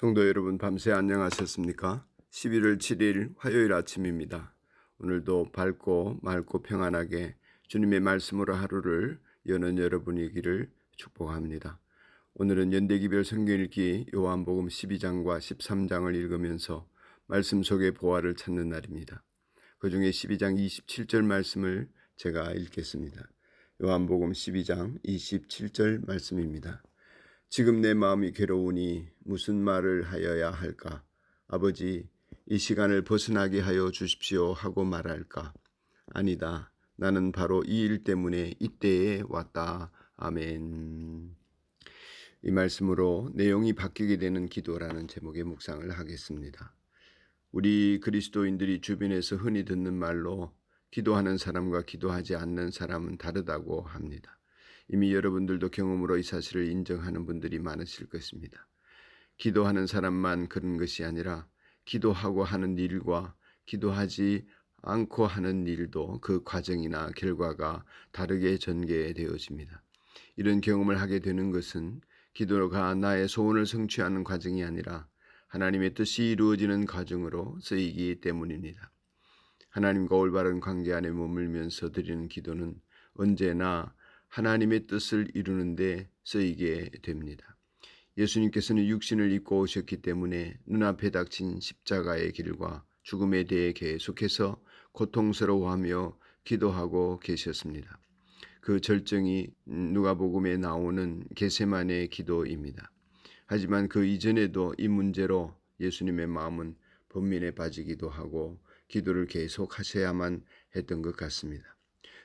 성도 여러분 밤새 안녕하셨습니까? 11월 7일 화요일 아침입니다. 오늘도 밝고 맑고 평안하게 주님의 말씀으로 하루를 여는 여러분이기를 축복합니다. 오늘은 연대기별 성경 읽기 요한복음 12장과 13장을 읽으면서 말씀 속의 보화를 찾는 날입니다. 그 중에 12장 27절 말씀을 제가 읽겠습니다. 요한복음 12장 27절 말씀입니다. 지금 내 마음이 괴로우니 무슨 말을 하여야 할까? 아버지, 이 시간을 벗어나게 하여 주십시오 하고 말할까? 아니다. 나는 바로 이 일 때문에 이때에 왔다. 아멘. 이 말씀으로 내용이 바뀌게 되는 기도라는 제목의 묵상을 하겠습니다. 우리 그리스도인들이 주변에서 흔히 듣는 말로 기도하는 사람과 기도하지 않는 사람은 다르다고 합니다. 이미 여러분들도 경험으로 이 사실을 인정하는 분들이 많으실 것입니다. 기도하는 사람만 그런 것이 아니라 기도하고 하는 일과 기도하지 않고 하는 일도 그 과정이나 결과가 다르게 전개되어집니다. 이런 경험을 하게 되는 것은 기도가 나의 소원을 성취하는 과정이 아니라 하나님의 뜻이 이루어지는 과정으로 쓰이기 때문입니다. 하나님과 올바른 관계 안에 머물면서 드리는 기도는 언제나 하나님의 뜻을 이루는데 쓰이게 됩니다. 예수님께서는 육신을 입고 오셨기 때문에 눈앞에 닥친 십자가의 길과 죽음에 대해 계속해서 고통스러워하며 기도하고 계셨습니다. 그 절정이 누가복음에 나오는 게세만의 기도입니다. 하지만 그 이전에도 이 문제로 예수님의 마음은 번민에 빠지기도 하고 기도를 계속 하셔야만 했던 것 같습니다.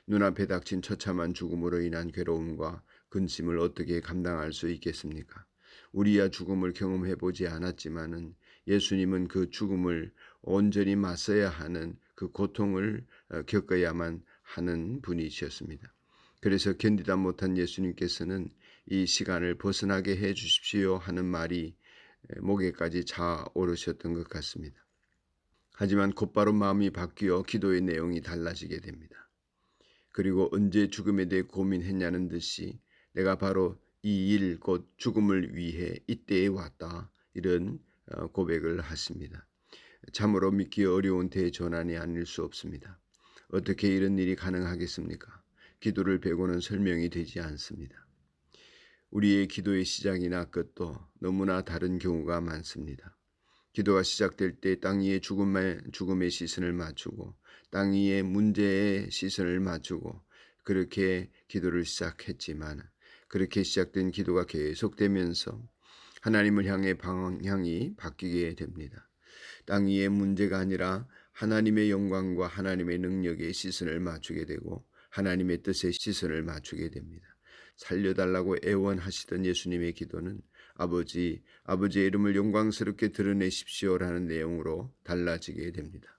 눈앞에 닥친 처참한 죽음으로 인한 괴로움과 근심을 어떻게 감당할 수 있겠습니까? 우리야 죽음을 경험해 보지 않았지만은 예수님은 그 죽음을 온전히 맞서야 하는 그 고통을 어, 겪어야만 하는 분이셨습니다. 그래서 견디다 못한 예수님께서는 이 시간을 벗어나게 해 주십시오 하는 말이 목에까지 차오르셨던 것 같습니다. 하지만 곧바로 마음이 바뀌어 기도의 내용이 달라지게 됩니다. 그리고 언제 죽음에 대해 고민했냐는 듯이 내가 바로 이 일 곧 죽음을 위해 이때에 왔다 이런 어, 고백을 하십니다. 참으로 믿기 어려운 대전환이 아닐 수 없습니다. 어떻게 이런 일이 가능하겠습니까? 기도를 배고는 설명이 되지 않습니다. 우리의 기도의 시작이나 끝도 너무나 다른 경우가 많습니다. 기도가 시작될 때 땅 위에 죽음의, 죽음의 시선을 맞추고 땅 위에 문제의 시선을 맞추고 그렇게 기도를 시작했지만 그렇게 시작된 기도가 계속되면서 하나님을 향해 방향이 바뀌게 됩니다. 땅 위의 문제가 아니라 하나님의 영광과 하나님의 능력에 시선을 맞추게 되고 하나님의 뜻에 시선을 맞추게 됩니다. 살려달라고 애원하시던 예수님의 기도는 아버지, 아버지의 이름을 영광스럽게 드러내십시오라는 내용으로 달라지게 됩니다.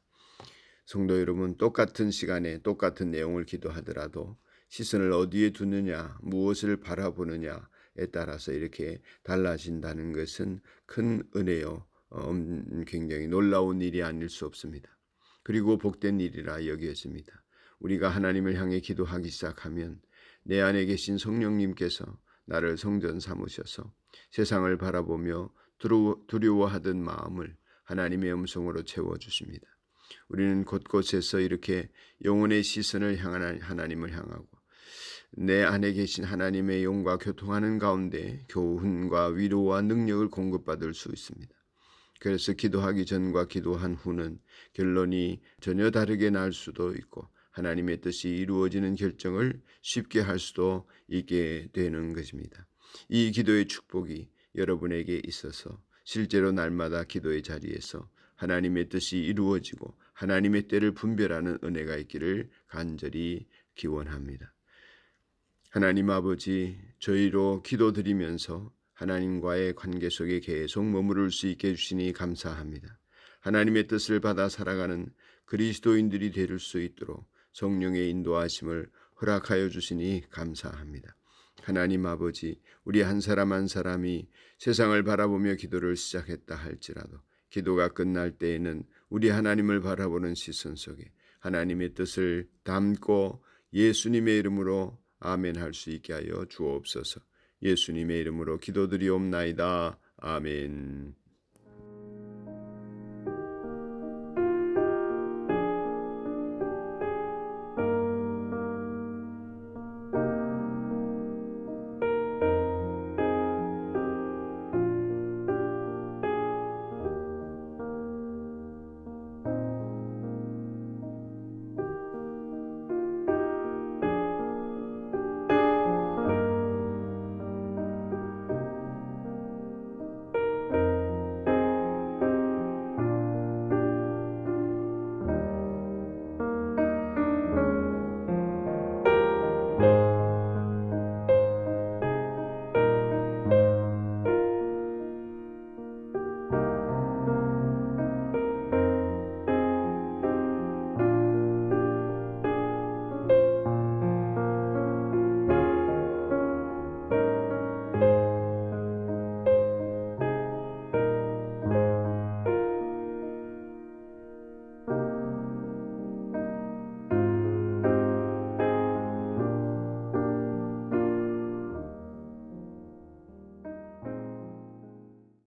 성도 여러분, 똑같은 시간에 똑같은 내용을 기도하더라도 시선을 어디에 두느냐, 무엇을 바라보느냐에 따라서 이렇게 달라진다는 것은 큰 은혜요. 어, 음, 굉장히 놀라운 일이 아닐 수 없습니다. 그리고 복된 일이라 여겨집니다. 우리가 하나님을 향해 기도하기 시작하면 내 안에 계신 성령님께서 나를 성전 삼으셔서 세상을 바라보며 두려워하던 마음을 하나님의 음성으로 채워주십니다. 우리는 곳곳에서 이렇게 영혼의 시선을 향한 하나님을 향하고 내 안에 계신 하나님의 영과 교통하는 가운데 교훈과 위로와 능력을 공급받을 수 있습니다. 그래서 기도하기 전과 기도한 후는 결론이 전혀 다르게 날 수도 있고 하나님의 뜻이 이루어지는 결정을 쉽게 할 수도 있게 되는 것입니다. 이 기도의 축복이 여러분에게 있어서 실제로 날마다 기도의 자리에서 하나님의 뜻이 이루어지고 하나님의 때를 분별하는 은혜가 있기를 간절히 기원합니다. 하나님 아버지, 저희로 기도드리면서 하나님과의 관계 속에 계속 머무를 수 있게 해주시니 감사합니다. 하나님의 뜻을 받아 살아가는 그리스도인들이 될 수 있도록 성령의 인도하심을 허락하여 주시니 감사합니다. 하나님 아버지, 우리 한 사람 한 사람이 세상을 바라보며 기도를 시작했다 할지라도 기도가 끝날 때에는 우리 하나님을 바라보는 시선 속에 하나님의 뜻을 담고 예수님의 이름으로 아멘 할 수 있게 하여 주옵소서. 예수님의 이름으로 기도드리옵나이다. 아멘.